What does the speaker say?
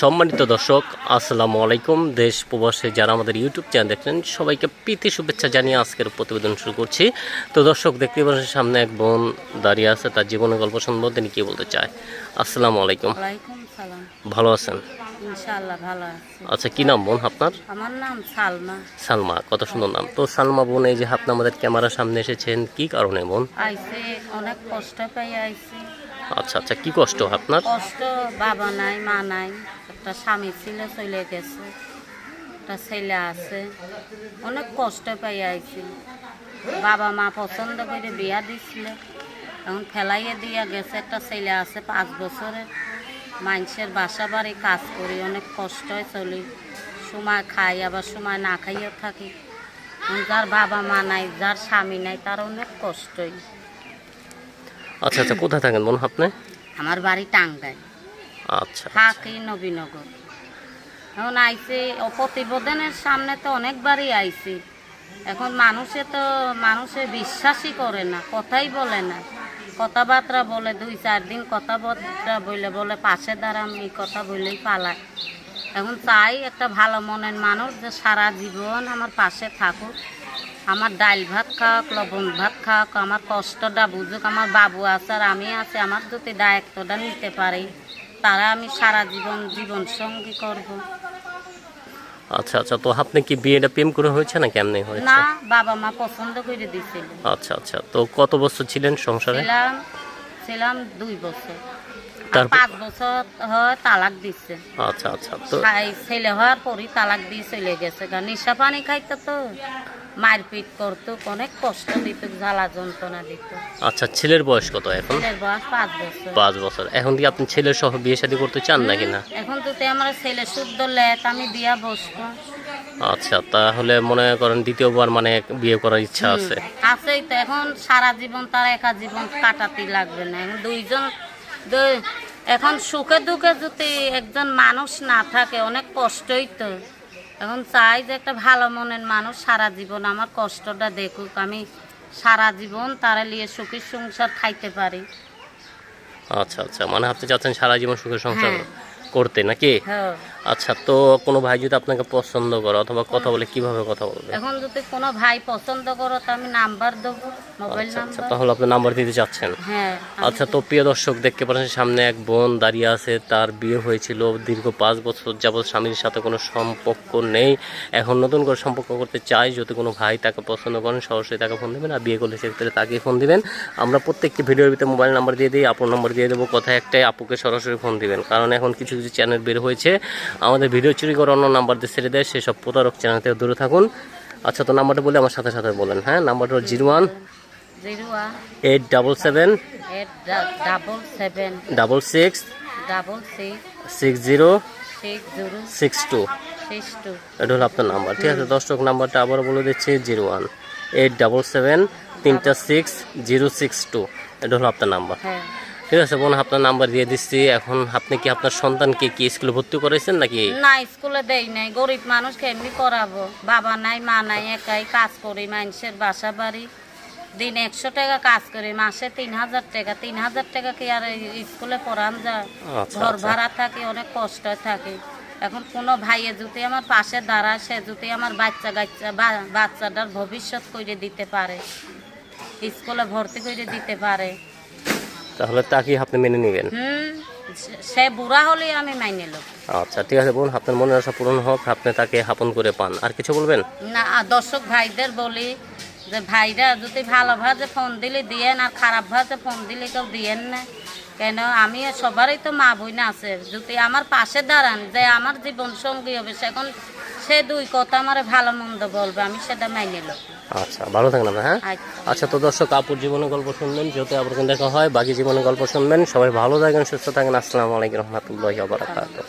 সম্মানিত দর্শক আসসালামু আলাইকুম। দেশ প্রবাসে যারা আমাদের ইউটিউব চ্যানেল দেখছেন সবাইকে প্রীতি শুভেচ্ছা জানিয়ে আজকের প্রতিবেদন শুরু করছি। তো দর্শক দেখতে পাচ্ছেন সামনে এক বোন দাঁড়িয়ে আছে তার জীবনের গল্প সম্বন্ধে তিনি কি বলতে চায়? আসসালামু আলাইকুম। ভালো আছেন? আচ্ছা কি নাম বোন আপনার? আমার নাম সালমা। সালমা কত সুন্দর নাম। তো সালমা বোন এই যে আপনি আমাদের ক্যামেরার সামনে এসেছেন কি কারণে বোন? আইসে অনেক কষ্ট পাই আইসে। আচ্ছা আচ্ছা কি কষ্ট আপনার? কষ্ট, বাবা নাই, মা নাই। একটা স্বামী ছিল চলে গেছে, একটা ছেলে আছে। অনেক কষ্ট পাই আইছি। বাবা মা পছন্দ করে বিয়া দিছিল। এখন ফেলাইয়ে দিয়া গেছে, একটা ছেলে আছে পাঁচ বছরের। মানুষের বাসা বাড়ি কাজ করি, অনেক কষ্টই চলি। সময় খাই, আবার সময় না খাইও থাকি। যার বাবা মা নাই, যার স্বামী নাই, তার অনেক কষ্টই। আচ্ছা আচ্ছা কোথায় থাকেন বোন আপনি? আমার বাড়ি টাঙ্গাই আচ্ছা থাকি নবীনগর। এখন আইসি প্রতিবেদনের সামনে তো অনেকবারই আইসি এখন মানুষে তো মানুষে বিশ্বাসই করে না কথাই বলে না। কথাবার্তা বলে দুই চার দিন কথাবার্তা বলে বলে পাশে দাঁড়াম এই কথা বলেই পালায়। এখন চাই একটা ভালো মনের মানুষ যে সারা জীবন আমার পাশে থাকুক। আমার ডাল ভাত খাওক লবণ ভাত খাওক আমার কষ্টটা বুঝুক আমার বাবু আছে আর আমি আছে আমার যদি দায়িত্বটা নিতে পারি তারা আমি সারা জীবন জীবন সঙ্গী করব আচ্ছা আচ্ছা তো আপনি কি বিয়েটা প্রেম করে হয়েছে না কেমনে হয়েছে? না বাবা মা পছন্দ করে দিয়েছিল আচ্ছা আচ্ছা তো কত বছর ছিলেন সংসারে? ছিলাম ছিলাম দুই বছর। পাঁচ বছর হয় তালাক দিচ্ছে আচ্ছা আচ্ছা তো ছেলে হওয়ার পরই তালাক দিয়ে চলে গেছে। নিশা পানি খাইতো তো। মারপিট করতো অনেক কষ্ট দিত জ্বালা যন্ত্রণা দিত। আচ্ছা ছেলের বয়স কত এখন? ছেলের বয়স পাঁচ বছর। পাঁচ বছর। এখন কি আপনি ছেলের সহ বিয়ে শাদী করতে চান নাকি না? এখন যদি আমার ছেলে শুদ্ধ লেট আমি দিয়া বসবো। আচ্ছা তাহলে মনে করেন দ্বিতীয়বার মানে বিয়ে করার ইচ্ছা আছে। আছেই তো এখন সারা জীবন তার একা জীবন কাটাতেই লাগবে না। এখন দুইজন দুই- এখন সুখে দুঃখে যদি একজন মানুষ না থাকে অনেক কষ্টই তো। এখন চাই যে একটা ভালো মনের মানুষ সারা জীবন আমার কষ্টটা দেখুক আমি সারা জীবন তারা নিয়ে সুখী সংসার খাইতে পারি। আচ্ছা আচ্ছা মানে আপনি চাচ্ছেন সারা জীবন সুখের সংসার হ্যাঁ। করতে নাকি? হ্যাঁ। আচ্ছা তো কোনো ভাই যদি আপনাকে পছন্দ করে অথবা কথা বলে কীভাবে কথা বলবে? এখন যদি কোনো ভাই পছন্দ করো তো আমি নাম্বার দেবো মোবাইল আচ্ছা আচ্ছা নাম্বার। তাহলে আপনি নাম্বার দিতে চাচ্ছেন? হ্যাঁ আচ্ছা তো প্রিয় দর্শক দেখতে পাচ্ছেন সামনে এক বোন দাঁড়িয়ে আছে তার বিয়ে হয়েছিল দীর্ঘ পাঁচ বছর যাবৎ স্বামীর সাথে কোনো সম্পর্ক নেই। এখন নতুন করে সম্পর্ক করতে চাই যদি কোনো ভাই তাকে পছন্দ করেন সরাসরি তাকে ফোন দেবেন আর বিয়ে করলে সেক্ষেত্রে তাকে ফোন দিবেন। আমরা প্রত্যেকটি ভিডিওর ভিতরে মোবাইল নাম্বার দিয়ে দিই আপুর নাম্বার দিয়ে দেবো কথা একটাই আপুকে সরাসরি ফোন দিবেন। কারণ এখন কিছু কিছু চ্যানেল বের হয়েছে। আমাদের ভিডিও চুরি করে অন্য নাম্বার দিয়ে ছেড়ে দেয়, সেসব প্রতারক চ্যানেল থেকে দূরে থাকুন। আচ্ছা তো নাম্বারটা বলে আমার সাথে সাথে বলেন হ্যাঁ? নাম্বারটা one zero one eight double seven double six six zero six two এটা হলো আপনার নাম্বার ঠিক আছে? দর্শক নাম্বারটা আবারও বলে দিচ্ছি zero one eight double seven তিনটা সিক্স জিরো সিক্স টু এটা হলো আপনার নাম্বার ঠিক আছে বোন আপনার নাম্বার দিয়ে দিচ্ছি। এখন আপনি কি আপনার সন্তানকে কি স্কুলে ভর্তি করেছেন নাকি? না স্কুলে দেই নাই। গরিব মানুষ কেমনি করাবো। বাবা নাই মা নাই একাই কাজ করি মানুষের বাসা বাড়ি। দিন একশো টাকা কাজ করি মাসে তিন হাজার টাকা। তিন হাজার টাকা কি আর স্কুলে পড়ান যায়? আচ্ছা, ঘর আচ্ছা। ভাড়া থাকে অনেক কষ্ট থাকে। এখন কোনো ভাইয়ে যদি আমার পাশে দাঁড়ায় সে যদি আমার বাচ্চা কাচ্চা বা- বাচ্চাটার ভবিষ্যৎ করে দিতে পারে স্কুলে ভর্তি করে দিতে পারে। তাহলে তাকে আপনি মেনে নেবেন? সে- বুড়া হলে আমি মাইনে লোক আচ্ছা ঠিক আছে বোন আপনার মনের আশা পূরণ হোক আপনি তাকে হাপন করে পান। আর কিছু বলবেন? না দর্শক ভাইদের বলি যে ভাইরা যদি ভালো ভাবে ফোন দিলে দিয়েন আর খারাপ ভাবে ফোন দিলে কেউ দিয়েন না। কেন? আমি সবারই তো মা বই না আছে। যদি আমার পাশে দাঁড়ান যে আমার জীবন সঙ্গী হবে সেখন সে দুই কথা আমার ভালো মন্দ বলবে আমি সেটা মাইনে নিল আচ্ছা ভালো থাকেন আপনার হ্যাঁ? আচ্ছা। আচ্ছা তো দর্শক আপুর জীবনের গল্প শুনবেন যেহেতু আবার দেখা হয় বাকি জীবনের গল্প শুনবেন। সবাই ভালো থাকেন সুস্থ থাকেন। আসসালামু আলাইকুম রহমতুল্লাহ বারাকাতুহ।